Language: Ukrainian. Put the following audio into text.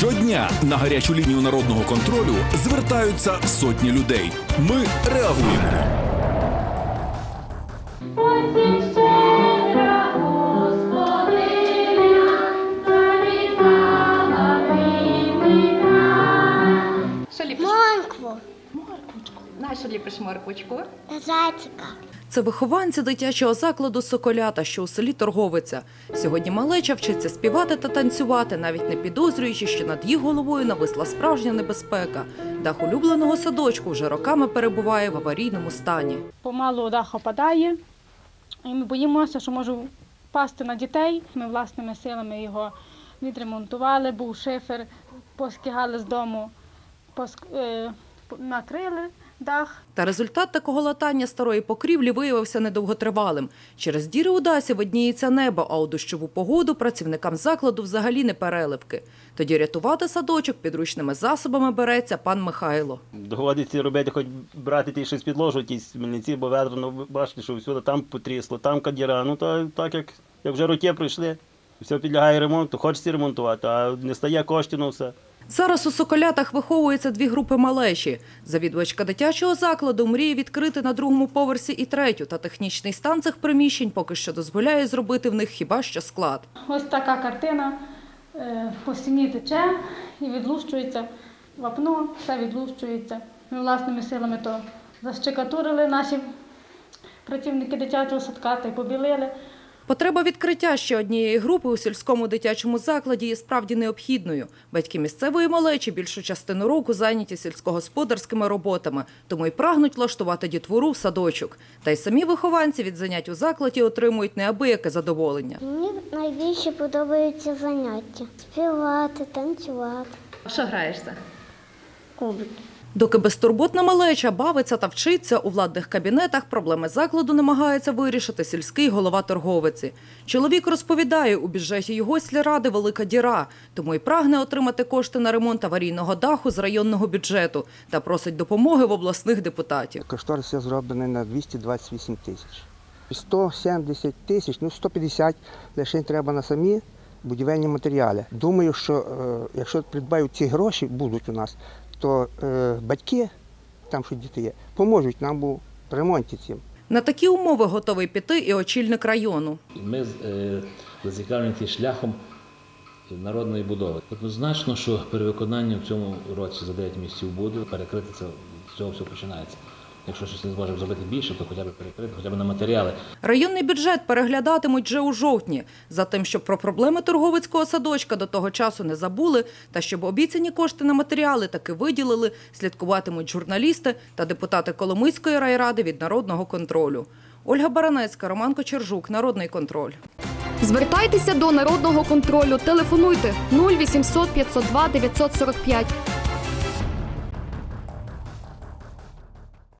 Щодня на гарячу лінію народного контролю звертаються сотні людей. Ми реагуємо. Моркву, Морквочку. На що ліпиш морквочку? зайчика. Це вихованці дитячого закладу Соколята, що у селі Торговиця. Сьогодні малеча вчиться співати та танцювати, навіть не підозрюючи, що над їх головою нависла справжня небезпека. Дах улюбленого садочку вже роками перебуває в аварійному стані. помалу дах опадає, і ми боїмося, що може впасти на дітей. Ми власними силами його відремонтували, був шифер, поскигали з дому, поск- е, накрили дах. Та результат такого латання старої покрівлі виявився недовготривалим. Через діри у дахі видніється небо, а у дощову погоду працівникам закладу взагалі не переливки. Тоді рятувати садочок підручними засобами береться пан Михайло. Доводиться робити, хоч брати ті щось підложу, ті смільниці, бо ведро, ну ви бачите, що всюди там потрісло, там кадіра. Ну то так як, як вже роки пройшли, все підлягає ремонту, хочеться ремонтувати, а не стає коштів на все. Зараз у Соколятах виховуються дві групи малечі. Завідувачка дитячого закладу мріє відкрити на другому поверсі і третю, та технічний стан цих приміщень поки що дозволяє зробити в них хіба що склад. Ось така картина е, по стіні тече і відлущується вапно, все відлущується. Ми власними силами то защекатурили наші працівники дитячого садка та й побілили. Потреба відкриття ще однієї групи у сільському дитячому закладі є справді необхідною. Батьки місцевої малечі більшу частину року зайняті сільськогосподарськими роботами, тому й прагнуть влаштувати дітвору в садочок. Та й самі вихованці від занять у закладі отримують неабияке задоволення. Мені найбільше подобаються заняття. Співати, танцювати. Що граєшся? Кубик. Доки безтурботна малеча бавиться та вчиться, у владних кабінетах проблеми закладу намагається вирішити сільський голова торговиці. Чоловік розповідає, у бюджеті його сільради велика діра, тому й прагне отримати кошти на ремонт аварійного даху з районного бюджету та просить допомоги в обласних депутатів. Кошторис зроблений на 228 тисяч. 170 тисяч, ну 150 лише треба на самі будівельні матеріали. Думаю, що е, якщо придбають ці гроші, будуть у нас, то е, батьки, там що діти є, поможуть нам у ремонті цим. На такі умови готовий піти і очільник району. Ми е, зацікавлені шляхом народної будови. Однозначно, що перевиконання в цьому році за 9 місяців буде, перекрити це з цього все починається. Якщо щось не зможемо зробити більше, то хоча б перекрити, хоча б на матеріали. Районний бюджет переглядатимуть вже у жовтні. За тим, щоб про проблеми торговицького садочка до того часу не забули, та щоб обіцяні кошти на матеріали таки виділили, слідкуватимуть журналісти та депутати Коломийської райради від народного контролю. Ольга Баранецька, Роман Кочержук, Народний контроль. Звертайтеся до народного контролю. Телефонуйте 0800 502 945